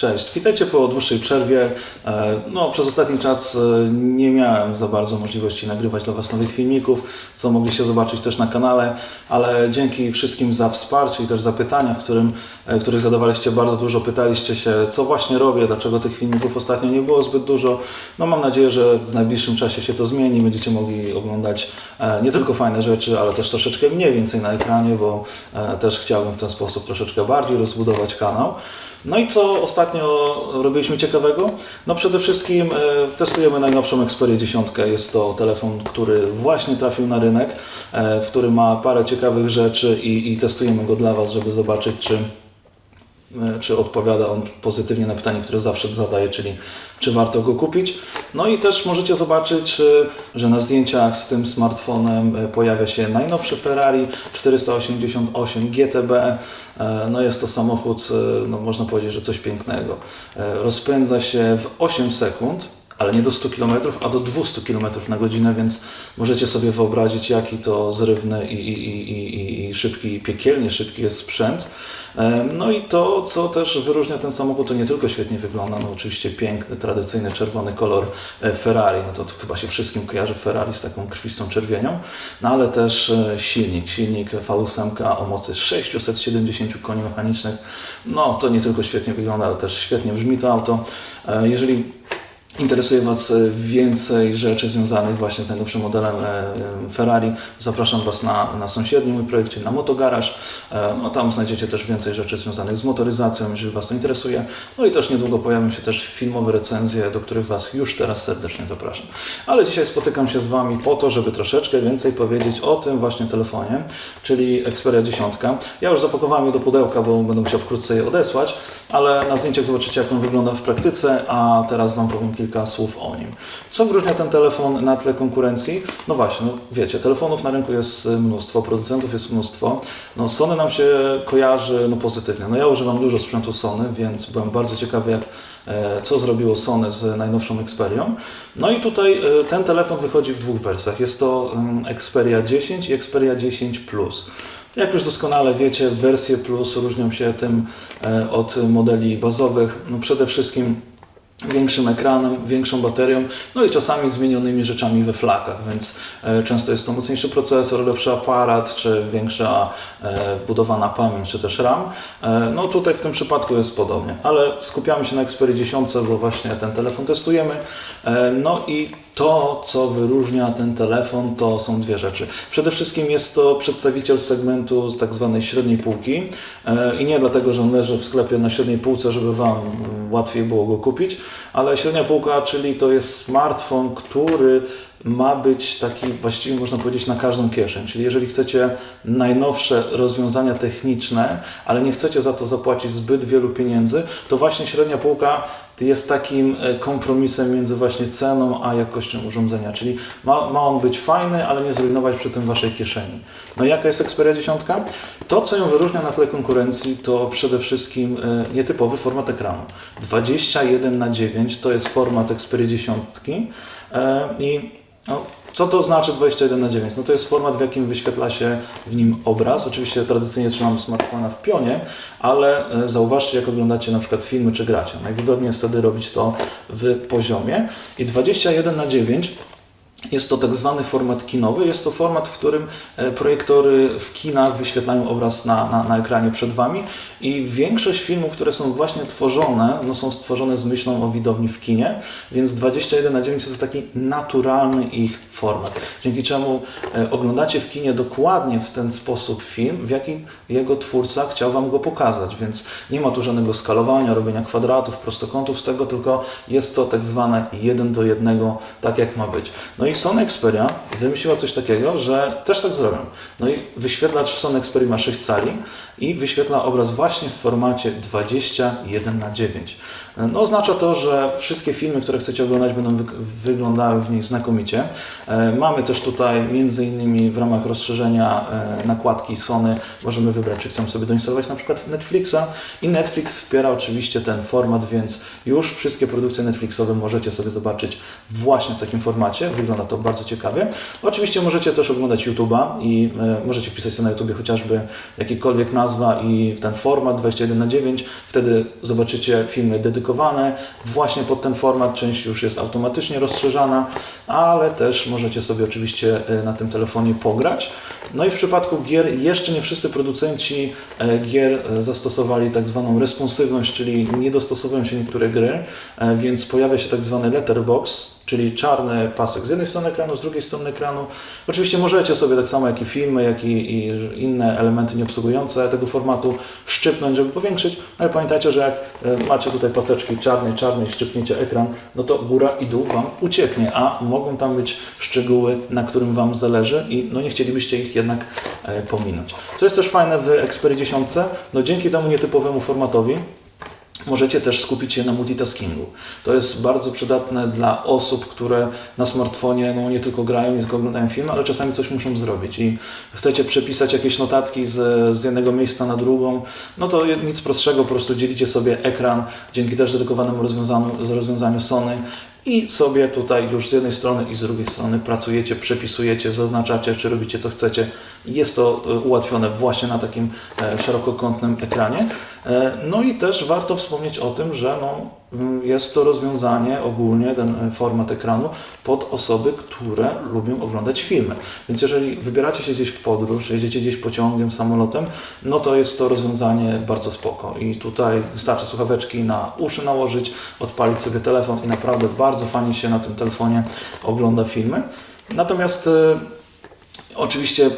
Cześć, witajcie po dłuższej przerwie. E, No, przez ostatni czas e, nie miałem za bardzo możliwości nagrywać dla Was nowych filmików, co mogliście zobaczyć też na kanale, ale dzięki wszystkim za wsparcie i też za pytania, w którym, e, których zadawaliście bardzo dużo, pytaliście się, co właśnie robię, dlaczego tych filmików ostatnio nie było zbyt dużo. No, mam nadzieję, że w najbliższym czasie się to zmieni, będziecie mogli oglądać nie tylko fajne rzeczy, ale też troszeczkę mniej więcej na ekranie, bo też chciałbym w ten sposób troszeczkę bardziej rozbudować kanał. No i co ostatnio robiliśmy ciekawego? No przede wszystkim e, testujemy najnowszą Xperię 10. Jest to telefon, który właśnie trafił na rynek, e, w którym ma parę ciekawych rzeczy i, i testujemy go dla Was, żeby zobaczyć, czy czy odpowiada on pozytywnie na pytanie, które zawsze zadaję, czyli czy warto go kupić. No i też możecie zobaczyć, e, że na zdjęciach z tym smartfonem e, pojawia się najnowszy Ferrari 488 GTB. E, No jest to samochód, e, no można powiedzieć, że coś pięknego. E, Rozpędza się w 8 sekund ale nie do 100 km, a do 200 km na godzinę, więc możecie sobie wyobrazić, jaki to zrywny i, i, i, i, i szybki, piekielnie szybki jest sprzęt. No i to, co też wyróżnia ten samochód, to nie tylko świetnie wygląda, no oczywiście piękny, tradycyjny czerwony kolor e, Ferrari, no to, to chyba się wszystkim kojarzy Ferrari z taką krwistą czerwienią, no ale też e, silnik, silnik V8 o mocy 670 koni mechanicznych, no to nie tylko świetnie wygląda, ale też świetnie brzmi to auto. E, Jeżeli interesuje Was e, więcej rzeczy związanych właśnie z najnowszym modelem e, e, Ferrari, zapraszam Was na, na sąsiedni mój projekt, czyli na Motogaraż. No, tam znajdziecie też więcej rzeczy związanych z motoryzacją, jeżeli Was to interesuje. No i też niedługo pojawią się też filmowe recenzje, do których Was już teraz serdecznie zapraszam. Ale dzisiaj spotykam się z Wami po to, żeby troszeczkę więcej powiedzieć o tym właśnie telefonie, czyli Xperia 10. Ja już zapakowałem je do pudełka, bo będę musiał wkrótce je odesłać, ale na zdjęciach zobaczycie, jak on wygląda w praktyce, a teraz Wam powiem kilka słów o nim. Co wyróżnia ten telefon na tle konkurencji? No właśnie, no wiecie, telefonów na rynku jest y, mnóstwo, producentów jest mnóstwo. No Sony nam się kojarzy no, pozytywnie. No ja używam dużo sprzętu Sony, więc byłem bardzo ciekawy, jak e, co zrobiło Sony z najnowszą Xperią. No i tutaj e, ten telefon wychodzi w dwóch wersjach. Jest to mm, Xperia 10 i Xperia 10 Plus. Jak już doskonale wiecie, wersje Plus różnią się tym e, od modeli bazowych. No przede wszystkim większym ekranem, większą baterią, no i czasami zmienionymi rzeczami we flakach, więc e, często jest to mocniejszy procesor, lepszy aparat, czy większa e, wbudowana pamięć, czy też RAM. E, no tutaj w tym przypadku jest podobnie, ale skupiamy się na Xperia 10, bo właśnie ten telefon testujemy. No i to, co wyróżnia ten telefon, to są dwie rzeczy. Przede wszystkim jest to przedstawiciel segmentu tak zwanej średniej półki i nie dlatego, że on leży w sklepie na średniej półce, żeby Wam mm, łatwiej było go kupić, ale średnia półka, czyli to jest smartfon, który ma być taki właściwie można powiedzieć na każdą kieszeń. Czyli jeżeli chcecie najnowsze rozwiązania techniczne, ale nie chcecie za to zapłacić zbyt wielu pieniędzy, to właśnie średnia półka jest takim e, kompromisem między właśnie ceną a jakością urządzenia. Czyli ma, ma on być fajny, ale nie zrujnować przy tym waszej kieszeni. No i jaka jest Xperia 10? To, co ją wyróżnia na tle konkurencji, to przede wszystkim e, nietypowy format ekranu. 21 na 9 to jest format Xperia 10 e, i no, co to znaczy 21 na 9? No to jest format, w jakim wyświetla się w nim obraz. Oczywiście tradycyjnie trzymam smartfona w pionie, ale e, zauważcie, jak oglądacie na przykład filmy czy gracie. Najwygodniej jest wtedy robić to w poziomie. I 21 na 9 jest to tak zwany format kinowy. Jest to format, w którym e, projektory w kinach wyświetlają obraz na, na, na ekranie przed Wami i większość filmów, które są właśnie tworzone, no są stworzone z myślą o widowni w kinie, więc 21 na 9 to jest taki naturalny ich format, dzięki czemu e, oglądacie w kinie dokładnie w ten sposób film, w jaki jego twórca chciał Wam go pokazać, więc nie ma tu żadnego skalowania, robienia kwadratów, prostokątów z tego, tylko jest to tak zwane jeden do jednego, tak jak ma być. No i Sony Xperia wymyśliła coś takiego, że też tak zrobią. No i wyświetlacz w Sony Xperia ma 6 cali i wyświetla obraz właśnie w formacie 21 na 9. No, oznacza to, że wszystkie filmy, które chcecie oglądać, będą wy wyglądały w niej znakomicie. E, mamy też tutaj, między innymi w ramach rozszerzenia e, nakładki Sony, możemy wybrać, czy chcemy sobie doinstalować na przykład Netflixa. I Netflix wspiera oczywiście ten format, więc już wszystkie produkcje Netflixowe możecie sobie zobaczyć właśnie w takim formacie. Wygląda to bardzo ciekawie. Oczywiście możecie też oglądać YouTube'a i e, możecie wpisać sobie na YouTubie chociażby jakikolwiek nazwa i ten format 21 na 9 Wtedy zobaczycie filmy dedykowane właśnie pod ten format. Część już jest automatycznie rozszerzana, ale też możecie sobie oczywiście e, na tym telefonie pograć. No i w przypadku gier jeszcze nie wszyscy producenci e, gier e, zastosowali tak zwaną responsywność, czyli nie dostosowują się niektóre gry, więc pojawia się tak zwany letterbox, czyli czarny pasek z jednej strony ekranu, z drugiej strony ekranu. Oczywiście możecie sobie tak samo jak i filmy, jak i, i inne elementy nieobsługujące tego formatu szczypnąć, żeby powiększyć, ale pamiętajcie, że jak e, macie tutaj paseczki czarnej, czarnej, szczypniecie ekran, no to góra i dół Wam ucieknie, a mogą tam być szczegóły, na którym Wam zależy i no nie chcielibyście ich jednak e, pominąć. Co jest też fajne w Xperia 10, no dzięki temu nietypowemu formatowi, Możecie też skupić się na multitaskingu. To jest bardzo przydatne dla osób, które na smartfonie no, nie tylko grają, nie tylko oglądają filmy, ale czasami coś muszą zrobić i chcecie przepisać jakieś notatki z, z jednego miejsca na drugą, no to nic prostszego, po prostu dzielicie sobie ekran dzięki też dedykowanemu rozwiązaniu, rozwiązaniu Sony i sobie tutaj już z jednej strony i z drugiej strony pracujecie, przepisujecie, zaznaczacie, czy robicie co chcecie. Jest to e, ułatwione właśnie na takim e, szerokokątnym ekranie. E, No i też warto wspomnieć o tym, że no, mm, jest to rozwiązanie ogólnie, ten e, format ekranu, pod osoby, które lubią oglądać filmy. Więc jeżeli wybieracie się gdzieś w podróż, jedziecie gdzieś pociągiem, samolotem, no to jest to rozwiązanie bardzo spoko. I tutaj wystarczy słuchaweczki na uszy nałożyć, odpalić sobie telefon i naprawdę bardzo fajnie się na tym telefonie ogląda filmy. Natomiast e, Oczywiście e,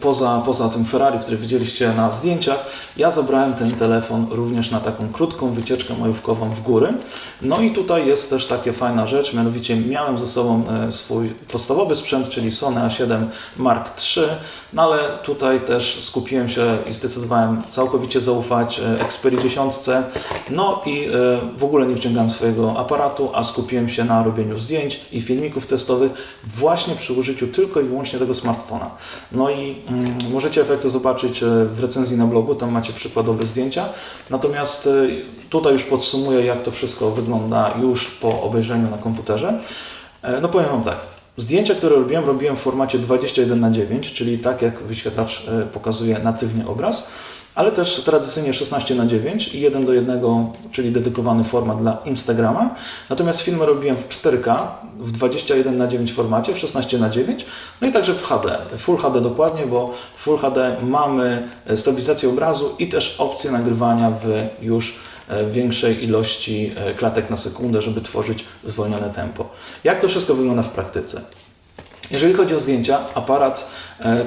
poza, poza tym Ferrari, który widzieliście na zdjęciach, ja zabrałem ten telefon również na taką krótką wycieczkę majówkową w góry. No i tutaj jest też taka fajna rzecz, mianowicie miałem ze sobą e, swój podstawowy sprzęt, czyli Sony A7 Mark III, no ale tutaj też skupiłem się i zdecydowałem całkowicie zaufać e, Xperia 10. No i w ogóle nie wciągałem swojego aparatu, a skupiłem się na robieniu zdjęć i filmików testowych właśnie przy użyciu tylko i wyłącznie tego smartfona. No i mm, możecie efekty zobaczyć e, w recenzji na blogu, tam macie przykładowe zdjęcia. Natomiast e, tutaj już podsumuję, jak to wszystko wygląda już po obejrzeniu na komputerze. E, No powiem Wam tak. Zdjęcia, które robiłem, robiłem w formacie 21 na 9 czyli tak jak wyświetlacz pokazuje natywnie obraz, ale też tradycyjnie 16 na 9 i 1 do 1, czyli dedykowany format dla Instagrama. Natomiast filmy robiłem w 4K, w 21 na 9 formacie, w 16 na 9, no i także w HD, Full HD dokładnie, bo w Full HD mamy e, stabilizację obrazu i też opcję nagrywania w już e, większej ilości e, klatek na sekundę, żeby tworzyć zwolnione tempo. Jak to wszystko wygląda w praktyce? Jeżeli chodzi o zdjęcia, aparat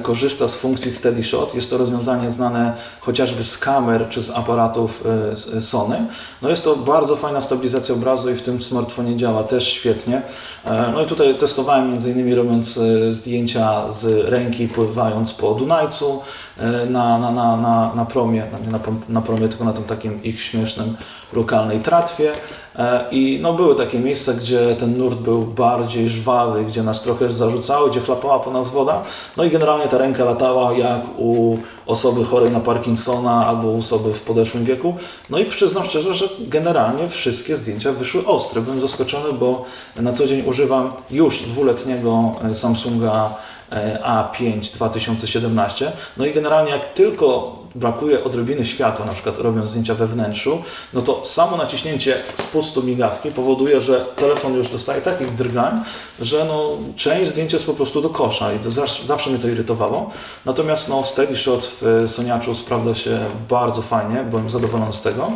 korzysta z funkcji Steady Shot. Jest to rozwiązanie znane chociażby z kamer czy z aparatów e, e, Sony. No jest to bardzo fajna stabilizacja obrazu i w tym smartfonie działa też świetnie. E, no i tutaj testowałem między innymi robiąc e, zdjęcia z ręki, pływając po Dunajcu e, na, na, na, na, na promie, nie na, na promie, tylko na tym takim ich śmiesznym lokalnej tratwie. E, I no, były takie miejsca, gdzie ten nurt był bardziej żwawy, gdzie nas trochę zarzucało, gdzie chlapała po nas woda. No i generalnie ta ręka latała jak u osoby chorej na Parkinsona albo u osoby w podeszłym wieku. No i przyznam szczerze, że generalnie wszystkie zdjęcia wyszły ostre. Byłem zaskoczony, bo na co dzień używam już dwuletniego e, Samsunga e, A5 2017. No i generalnie jak tylko brakuje odrobiny światła, na przykład robiąc zdjęcia we wnętrzu, no to samo naciśnięcie spustu migawki powoduje, że telefon już dostaje takich drgań, że no, część zdjęć jest po prostu do kosza i to zawsze, zawsze mnie to irytowało. Natomiast no, Steady Shot w e, Soniaczu sprawdza się bardzo fajnie, byłem zadowolony z tego.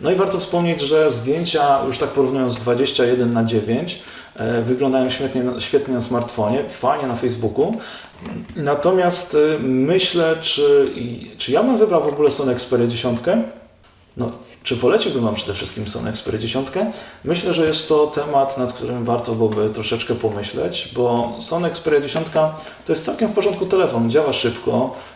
No i warto wspomnieć, że zdjęcia, już tak porównując 21 na 9, e, wyglądają świetnie, świetnie na smartfonie, fajnie na Facebooku. Natomiast y, myślę, czy, czy ja bym wybrał w ogóle Sony Xperia 10? No, czy poleciłbym Wam przede wszystkim Sony Xperia 10? Myślę, że jest to temat, nad którym warto byłoby troszeczkę pomyśleć, bo Sony Xperia 10 to jest całkiem w porządku telefon, działa szybko, e,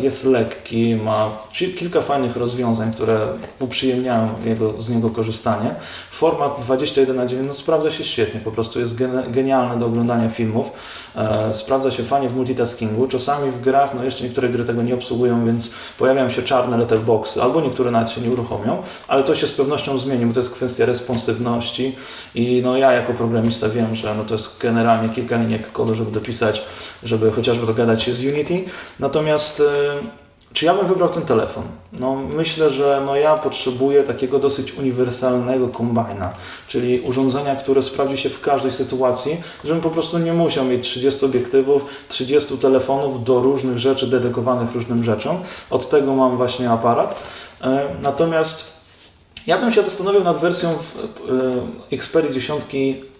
jest lekki, ma kilka fajnych rozwiązań, które uprzyjemniają jego, z niego korzystanie. Format 21 na 9 no, sprawdza się świetnie, po prostu jest genialny do oglądania filmów. E, sprawdza się fajnie w multitaskingu. Czasami w grach, no jeszcze niektóre gry tego nie obsługują, więc pojawiają się czarne letterboxy, albo niektóre nawet się nie uruchomią, ale to się z pewnością zmieni, bo to jest kwestia responsywności i no ja jako programista wiem, że no to jest generalnie kilka linijek kodu, żeby dopisać, żeby chociażby dogadać się z Unity. Natomiast e, czy ja bym wybrał ten telefon? No myślę, że no ja potrzebuję takiego dosyć uniwersalnego kombajna, czyli urządzenia, które sprawdzi się w każdej sytuacji, żebym po prostu nie musiał mieć 30 obiektywów, 30 telefonów do różnych rzeczy, dedykowanych różnym rzeczom. Od tego mam właśnie aparat. E, Natomiast ja bym się zastanowił nad wersją w, e, Xperia 10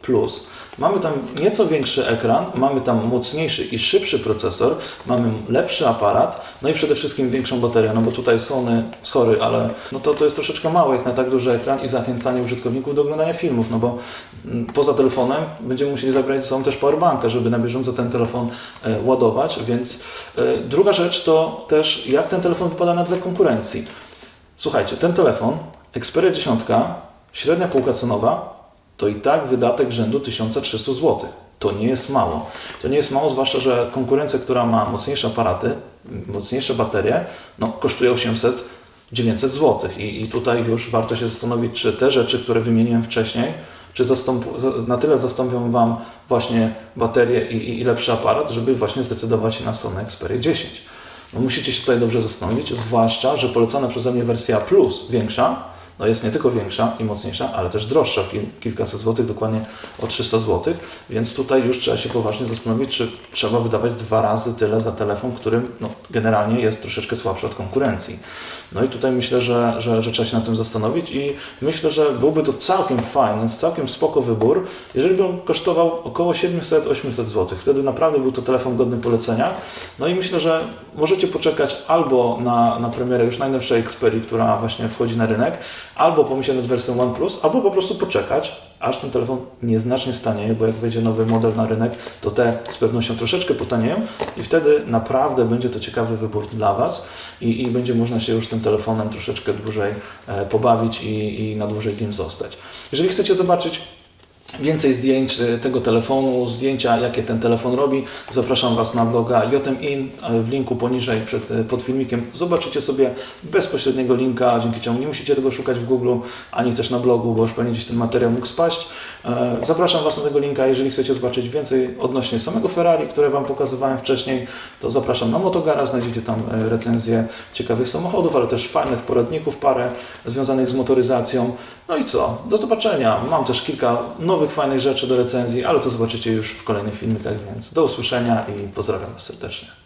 Plus. Mamy tam nieco większy ekran, mamy tam mocniejszy i szybszy procesor, mamy lepszy aparat, no i przede wszystkim większą baterię, no bo tutaj Sony, sorry, ale no to, to jest troszeczkę mało jak na tak duży ekran i zachęcanie użytkowników do oglądania filmów, no bo mm, poza telefonem będziemy musieli zabrać ze sobą też powerbanka, żeby na bieżąco ten telefon e, ładować, więc e, druga rzecz to też jak ten telefon wypada na tle konkurencji. Słuchajcie, ten telefon, Xperia 10, średnia półka cenowa, to i tak wydatek rzędu 1300 zł. To nie jest mało. To nie jest mało, zwłaszcza, że konkurencja, która ma mocniejsze aparaty, mocniejsze baterie, no, kosztuje 800 900 zł. I, I tutaj już warto się zastanowić, czy te rzeczy, które wymieniłem wcześniej, czy na tyle zastąpią Wam właśnie baterię i, i lepszy aparat, żeby właśnie zdecydować się na stronę Xperia 10. No musicie się tutaj dobrze zastanowić, zwłaszcza, że polecana przeze mnie wersja Plus, większa, no jest nie tylko większa i mocniejsza, ale też droższa, kil, kilkaset złotych, dokładnie o 300 złotych, więc tutaj już trzeba się poważnie zastanowić, czy trzeba wydawać dwa razy tyle za telefon, który no, generalnie jest troszeczkę słabszy od konkurencji. No i tutaj myślę, że, że, że trzeba się nad tym zastanowić i myślę, że byłby to całkiem fajny, całkiem spoko wybór, jeżeli by on kosztował około 700-800 zł. Wtedy naprawdę był to telefon godny polecenia. No i myślę, że możecie poczekać albo na, na premierę już najnowszej Xperia, która właśnie wchodzi na rynek, albo pomyśleć nad wersją OnePlus, albo po prostu poczekać, aż ten telefon nieznacznie stanieje, bo jak wejdzie nowy model na rynek, to te z pewnością troszeczkę potanieją i wtedy naprawdę będzie to ciekawy wybór dla Was i, i będzie można się już tym telefonem troszeczkę dłużej e, pobawić i, i na dłużej z nim zostać. Jeżeli chcecie zobaczyć Więcej zdjęć e, tego telefonu, zdjęcia jakie ten telefon robi, zapraszam Was na bloga JMIN e, w linku poniżej przed, e, pod filmikiem. Zobaczycie sobie bezpośredniego linka, dzięki czemu nie musicie tego szukać w Google, ani też na blogu, bo już pewnie gdzieś ten materiał mógł spaść. Zapraszam Was na tego linka, jeżeli chcecie zobaczyć więcej odnośnie samego Ferrari, które Wam pokazywałem wcześniej, to zapraszam na Motogara, znajdziecie tam recenzje ciekawych samochodów, ale też fajnych poradników, parę związanych z motoryzacją. No i co? Do zobaczenia. Mam też kilka nowych, fajnych rzeczy do recenzji, ale to zobaczycie już w kolejnych filmikach, więc do usłyszenia i pozdrawiam serdecznie.